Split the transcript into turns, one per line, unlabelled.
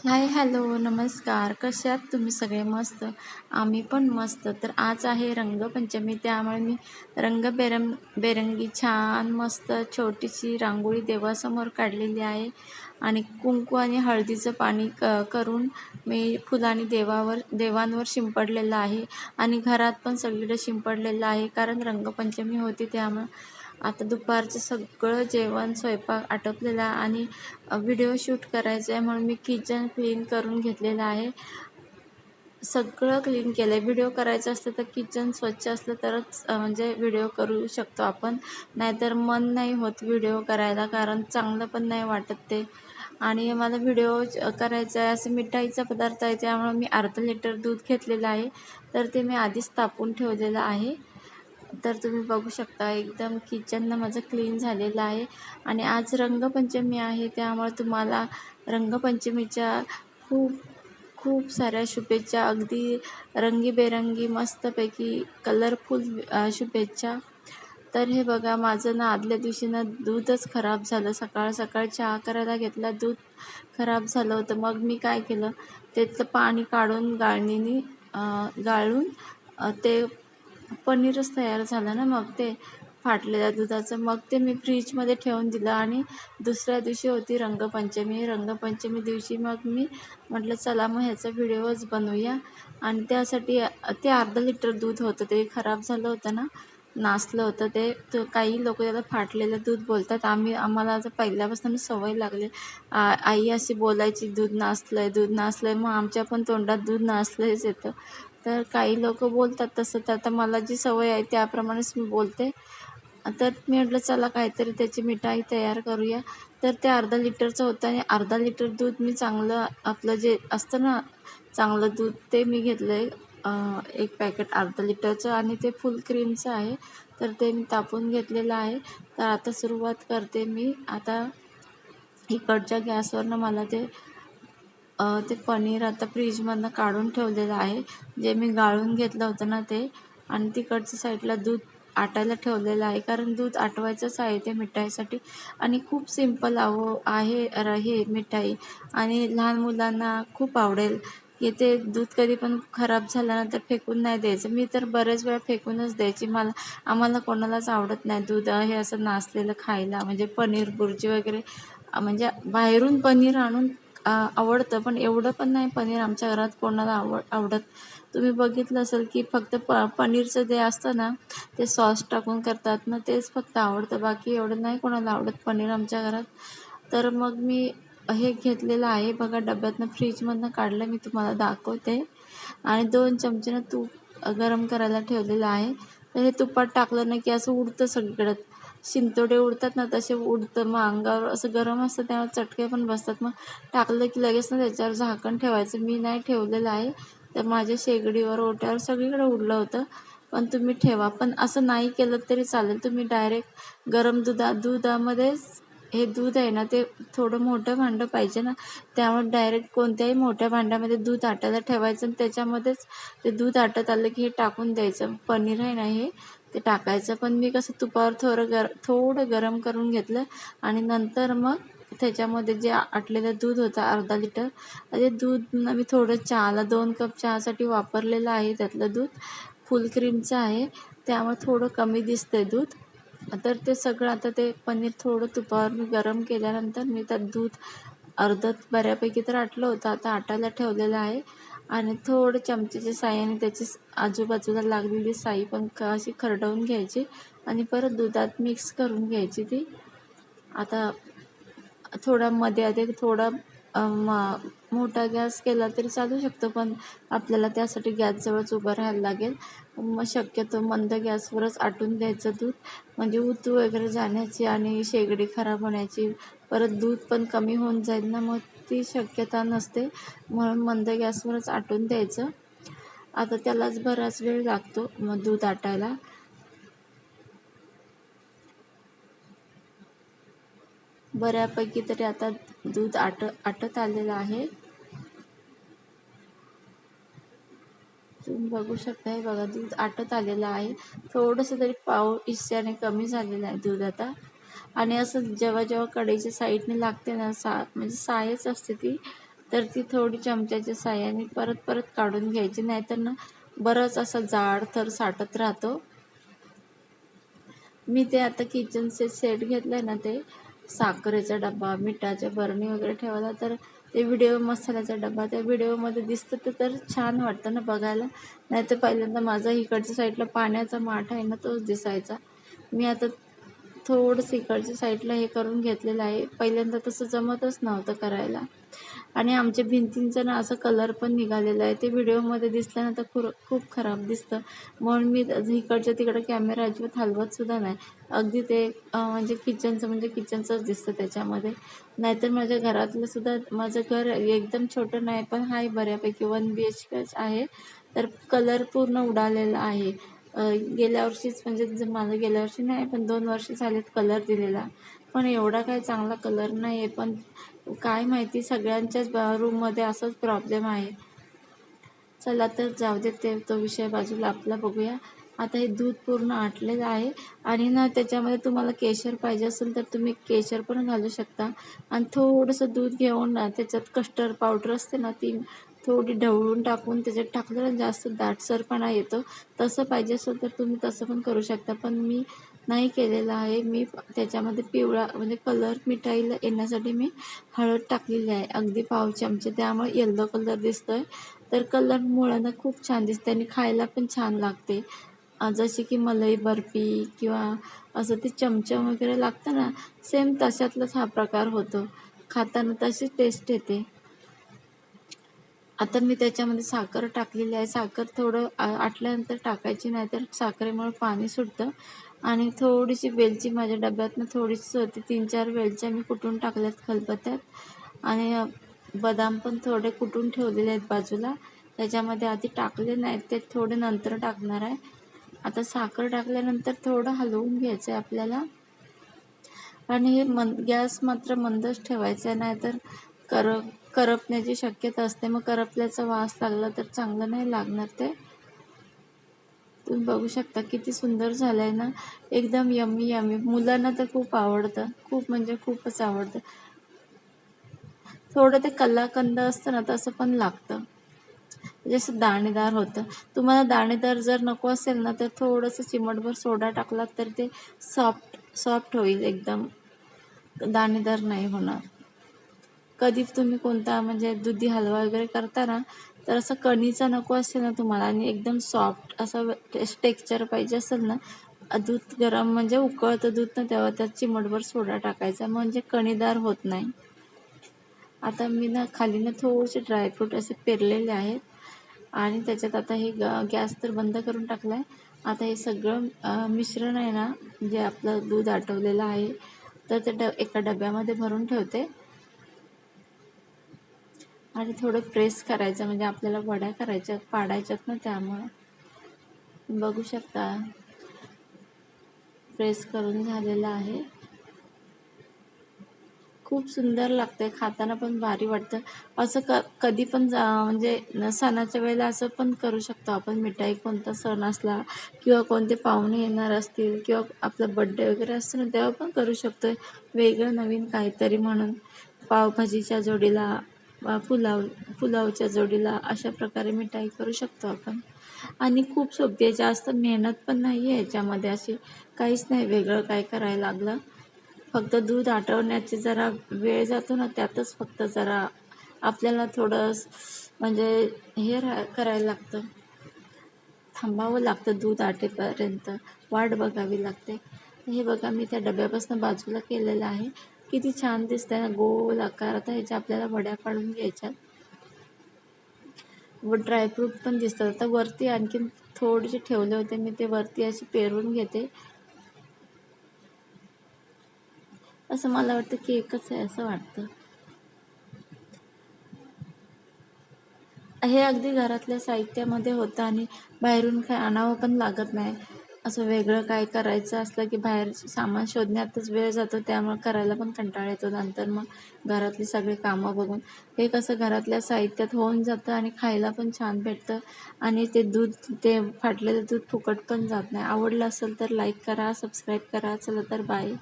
Hi hello नमस्कार. कसे आहात तुम्ही सगळे? मस्त. आम्ही पण मस्त. तर आज आहे रंगपंचमी त्यामुळे मी रंगबेरंग बेरंगी छान मस्त छोटीशी रांगोळी देवासमोर काढलेली आहे. आणि कुंकू आणि हळदीचं पाणी क करून मी फुलांनी देवावर देवांवर शिंपडलेलं आहे. आणि घरात पण सगळीकडे शिंपडलेलं आहे कारण रंगपंचमी होती त्यामुळं आता दुपारचं सगळं जेवण स्वयंपाक आटोपलेला आणि व्हिडिओ शूट करायचं आहे म्हणून मी किचन क्लीन करून घेतलेलं आहे. सगळं क्लीन केलं आहे व्हिडिओ करायचं असतं तर किचन स्वच्छ असलं तरच म्हणजे व्हिडिओ करू शकतो आपण. नाहीतर मन नाही होत व्हिडिओ करायला कारण चांगलं पण नाही वाटत ते. आणि मला व्हिडिओ करायचा आहे असं मिठाईचा पदार्थ आहे त्यामुळे मी अर्धा लिटर दूध घेतलेलं आहे. तर ते मी आधीच तापून ठेवलेलं आहे. तर तुम्ही बघू शकता एकदम किचन माझं क्लीन झालेलं आहे. आणि आज रंगपंचमी आहे त्यामुळे तुम्हाला रंगपंचमीच्या खूप खूप साऱ्या शुभेच्छा. अगदी रंगीबेरंगी मस्तपैकी कलरफुल शुभेच्छा. तर हे बघा माझं ना आदल्या दिवशी ना दूधच खराब झालं. सकाळ सकाळ चहा करायला घेतला दूध खराब झालं होतं. मग मी काय केलं त्यातलं पाणी काढून गाळणीने गाळून ते पनीरच तयार झालं ना मग ते फाटलेल्या दुधाचं. मग ते मी फ्रीजमध्ये ठेवून दिलं आणि दुसऱ्या दिवशी होती रंगपंचमी. रंगपंचमी दिवशी मग मी म्हटलं चला मग ह्याचा व्हिडिओच बनवूया. आणि त्यासाठी ते अर्धा लिटर दूध होतं ते खराब झालं होतं ना नासलं होतं ते. तर काही लोक त्याला फाटलेलं दूध बोलतात. आम्ही आम्हाला आता पहिल्यापासून सवय लागली. आई अशी बोलायची दूध नासलं आहे दूध नासलं आहे मग आमच्या पण तोंडात दूध नासलंच येतं. तर काही लोक बोलतात तसं. तर आता मला जी सवय आहे त्याप्रमाणेच मी बोलते. तर मी म्हटलं चला काहीतरी त्याची मिठाई तयार करूया. तर ते अर्धा लिटरचं होतं आणि अर्धा लिटर दूध मी चांगलं आपलं जे असतं ना चांगलं दूध ते मी घेतलं आहे एक पॅकेट अर्धा लिटरचं आणि ते फुल क्रीमचं आहे. तर ते मी तापून घेतलेलं आहे. तर आता सुरुवात करते मी. आता इकडच्या गॅसवरनं मला ते ते पनीर आता फ्रीजमधनं काढून ठेवलेलं आहे. जे मी गाळून घेतलं होतं ना ते आणि तिकडच्या साईडला दूध आटायला ठेवलेलं आहे. कारण दूध आटवायचंच आहे ते मिठाईसाठी. आणि खूप सिंपल आहो आहे हे मिठाई. आणि लहान मुलांना खूप आवडेल. की ते दूध कधी पण खराब झाल्यानंतर फेकून नाही द्यायचं. मी तर बरेच वेळा फेकूनच द्यायची. मला आम्हाला कोणालाच आवडत नाही दूध हे असं नासलेलं खायला. म्हणजे पनीर बुर्जी वगैरे म्हणजे बाहेरून पनीर आणून आवडतं पण एवढं पण नाही. पनीर आमच्या घरात कोणाला आवड आवडत. तुम्ही बघितलं असेल की फक्त प पनीरचं जे असतं ना ते सॉस टाकून करतात. ना तेच फक्त आवडतं. बाकी एवढं नाही कोणाला आवडत पनीर आमच्या घरात. तर मग मी हे घेतलेलं आहे. बघा डब्यातनं फ्रीजमधनं काढलं. मी तुम्हाला दाखवते. आणि दोन चमचेनं तूप गरम करायला ठेवलेलं आहे. तर हे तुपात टाकलं ना की असं उडतं सगळीकडं. शिंतोडे उडतात ना तसे उडतं. मग अंगावर असं गरम असतं त्यामुळे चटके पण बसतात. मग टाकलं की लगेच ना त्याच्यावर झाकण ठेवायचं. मी नाही ठेवलेलं आहे. तर माझ्या शेगडीवर ओट्यावर सगळीकडे उडलं होतं. पण तुम्ही ठेवा. पण असं नाही केलं तरी चालेल. तुम्ही डायरेक्ट गरम दुधा दुधामध्येच हे दूध आहे ना ते थोडं मोठं भांडं पाहिजे ना. त्यामुळे डायरेक्ट कोणत्याही मोठ्या भांड्यामध्ये दूध आटायला ठेवायचं आणि त्याच्यामध्येच ते दूध आटत आलं की हे टाकून द्यायचं. पनीर आहे ना हे. ते टाकायचं. पण मी कसं तुपावर थोडं गर थोडं गरम करून घेतलं आणि नंतर मग त्याच्यामध्ये जे आटलेलं दूध होतं अर्धा लिटर ते दूध मी थोडं चहाला दोन कप चहासाठी वापरलेलं आहे त्यातलं दूध. फुल क्रीमचं आहे. त्यामुळे थोडं कमी दिसतं आहे दूध. तर ते सगळं आता ते पनीर थोडं तुपावर मी गरम केल्यानंतर मी त्यात दूध अर्धं बऱ्यापैकी तर आटलं होतं. आता आटायला ठेवलेलं आहे. आणि थोडं चमच्याच्या साह्याने त्याची आजूबाजूला लागलेली साई पण अशी खरडवून घ्यायची आणि परत दुधात मिक्स करून घ्यायची ती. आता थोडा मध्ये आधी थोडा मोठा गॅस केला तरी चालू शकतो पण आपल्याला त्यासाठी गॅसजवळच उभं राहायला लागेल. मग शक्यतो मंद गॅसवरच आटून द्यायचं दूध. म्हणजे उतू वगैरे जाण्याची आणि शेगडी खराब होण्याची परत दूध पण कमी होऊन जाईल ना मग? ती शक्यता नसते. म्हणून मंद गॅसवरच आटून द्यायचं. आता त्यालाच बराच वेळ लागतो मग दूध आटायला. बऱ्यापैकी तरी आता दूध आट आटत आलेलं आहे. तुम्ही बघू शकता हे बघा दूध आटत आलेलं आहे. थोडंसं तरी पाव इस्याने कमी झालेलं आहे दूध आता. आणि असं जेव्हा जेव्हा कढईच्या साईडने लागते ना सा म्हणजे सायच असते ती तर ती थोडी चमच्याच्या साह्याने परत परत काढून घ्यायची. नाहीतर ना बरंच असा जाड थर साठत राहतो. मी ते आता किचनचे सेट घेतलं ना ते साखरेचा डबा मिठाच्या बरणी वगैरे ठेवायला तर ते व्हिडिओ मसाल्याचा डबा त्या व्हिडिओमध्ये दिसतं ते तर छान वाटतं ना बघायला. नाही तर पहिल्यांदा माझा इकडच्या साईडला पाण्याचा माठ आहे ना तोच दिसायचा. मी आता थोडंसं इकडच्या साईडला हे करून घेतलेलं आहे. पहिल्यांदा तसं जमतच नव्हतं करायला. आणि आमच्या भिंतींचं ना असं कलर पण निघालेलं आहे. ते व्हिडिओमध्ये दिसल्यानंतर खुर खूप खराब दिसतं. म्हणून मी इकडच्या तिकडं कॅमेरा अजिबात हलवतसुद्धा नाही. अगदी ते म्हणजे किचनचं म्हणजे किचनचंच दिसतं त्याच्यामध्ये. नाहीतर माझ्या घरातलंसुद्धा माझं घर एकदम छोटं नाही पण आहे बऱ्यापैकी. वन बी एच केच आहे. तर कलर पूर्ण उडालेला आहे. गेल्या वर्षीच म्हणजे जर मला गेल्या वर्षी नाही पण दोन वर्ष झालेत कलर दिलेला. पण एवढा काही चांगला कलर नाही आहे पण काय माहिती सगळ्यांच्याच रूममध्ये असंच प्रॉब्लेम आहे. चला तर जाऊ दे ते तो विषय बाजूला आपला बघूया. आता हे दूध पूर्ण आटलेलं आहे आणि ना त्याच्यामध्ये तुम्हाला केशर पाहिजे असेल तर तुम्ही केशर पण घालू शकता. आणि थोडंसं दूध घेऊन ना त्याच्यात कस्टर्ड पावडर असते ना ती थोडी ढवळून टाकून त्याच्यात टाकलं ना जास्त दाटसरपणा येतो तसं पाहिजे असेल तर तुम्ही तसं पण करू शकता. पण मी नाही केलेलं आहे. मी त्याच्यामध्ये पिवळा म्हणजे कलर मिठाईला येण्यासाठी मी हळद टाकलेली आहे. अगदी पाव चमचे. त्यामुळे येल्लो कलर दिसतो आहे तर कलर मुळांना खूप छान दिसते आणि खायला पण छान लागते. जशी की मलई बर्फी किंवा असं ते चमचम वगैरे लागतं ना सेम तशातलाच हा प्रकार होतो. खाताना तशीच टेस्ट येते. आता मी त्याच्यामध्ये साखर टाकलेली आहे. साखर थोडं आटल्यानंतर टाकायची नाही तर साखरेमुळे पाणी सुटतं. आणि थोडीशी वेलची माझ्या डब्यातनं थोडीशी होती. तीन चार वेलच्या मी कुटून टाकल्यात खलबत्त्यात आणि बदाम पण थोडे कुटून ठेवलेले आहेत बाजूला. त्याच्यामध्ये आधी टाकले नाहीत. ते थोडे नंतर टाकणार आहे. आता साखर टाकल्यानंतर थोडं हलवून घ्यायचं आहे आपल्याला. आणि हे मन गॅस मात्र मंदच ठेवायचा आहे नाहीतर कर करपण्याची शक्यता असते. मग करपल्याचा वास लागला तर चांगलं नाही लागणार ते. तुम्ही बघू शकता किती सुंदर झालं आहे ना. एकदम यम्मी यम्मी. मुलांना तर खूप आवडतं. खूप म्हणजे खूपच आवडतं. थोडं ते कलाकंद असतं ना तसं पण लागतं. म्हणजे जसं दाणेदार होतं. तुम्हाला दाणेदार जर नको असेल ना तर थोडंसं चिमटभर सोडा टाकलात तर ते सॉफ्ट सॉफ्ट होईल एकदम. दाणेदार नाही होणार. कधी तुम्ही कोणता म्हणजे दुधी हलवा वगैरे करता ना तर असं कणीचा नको असेल ना तुम्हाला आणि एकदम सॉफ्ट असं टेक्स्चर पाहिजे असेल ना दूध गरम म्हणजे उकळतं दूध ना तेव्हा त्यात चिमटभर सोडा टाकायचा. म्हणजे कणीदार होत नाही. आता मी ना खाली ना थोडेसे ड्रायफ्रूट असे पेरलेले आहेत आणि त्याच्यात आता हे गॅस तर बंद करून टाकला आहे आता हे सगळं मिश्रण आहे ना जे आपलं दूध आटवलेलं आहे तर ते ड एका डब्यामध्ये भरून ठेवते. आणि थोडं प्रेस करायचं म्हणजे आपल्याला वड्या करायच्या पाडायच्यात ना त्यामुळं. बघू शकता. प्रेस करून झालेलं आहे. खूप सुंदर लागते खाताना पण भारी वाटतं. असं क कधी पण जा म्हणजे सणाच्या वेळेला असं पण करू शकतो आपण. मिठाई कोणता सण असला किंवा कोणते पाहुणे येणार असतील किंवा आपला बड्डे वगैरे असतो ना तेव्हा पण करू शकतो वेगळं नवीन काहीतरी म्हणून. पावभाजीच्या जोडीला पुलाव पुलावच्या जोडीला अशा प्रकारे मिठाई करू शकतो आपण. आणि खूप सोपी आहे जास्त मेहनत पण नाही आहे याच्यामध्ये अशी. काहीच नाही वेगळं काय करायला लागलं. फक्त दूध आटवण्याचे जरा वेळ जातो ना त्यातच फक्त जरा आपल्याला थोडं म्हणजे हे रा करायला लागतं. थांबावं लागतं दूध आटेपर्यंत वाट बघावी लागते. हे बघा मी त्या डब्यापासून बाजूला केलेलं आहे. किती छान दिसत आहे गोल आकार. आता ह्याच्या आपल्याला वड्या पाडून घ्यायच्यात. व ड्रायफ्रूट पण दिसतात. आता वरती आणखीन थोडेसे ठेवले होते मी. ते वरती असे पेरून घेते. असं मला वाटतं की एकच आहे असं वाटतं. हे अगदी घरातल्या साहित्यामध्ये होतं आणि बाहेरून काय आणावं पण लागत नाही. असं वेगळं काय करायचं असलं की बाहेर सामान शोधण्यातच वेळ जातो त्यामुळे करायला पण कंटाळा येतो. नंतर मग घरातली सगळी कामं बघून. हे कसं घरातल्या साहित्यात होऊन जातं आणि खायला पण छान भेटतं. आणि ते दूध ते फाटलेलं दूध फुकट पण जात नाही. आवडलं असेल तर लाईक करा सबस्क्राईब करा. चला तर बाय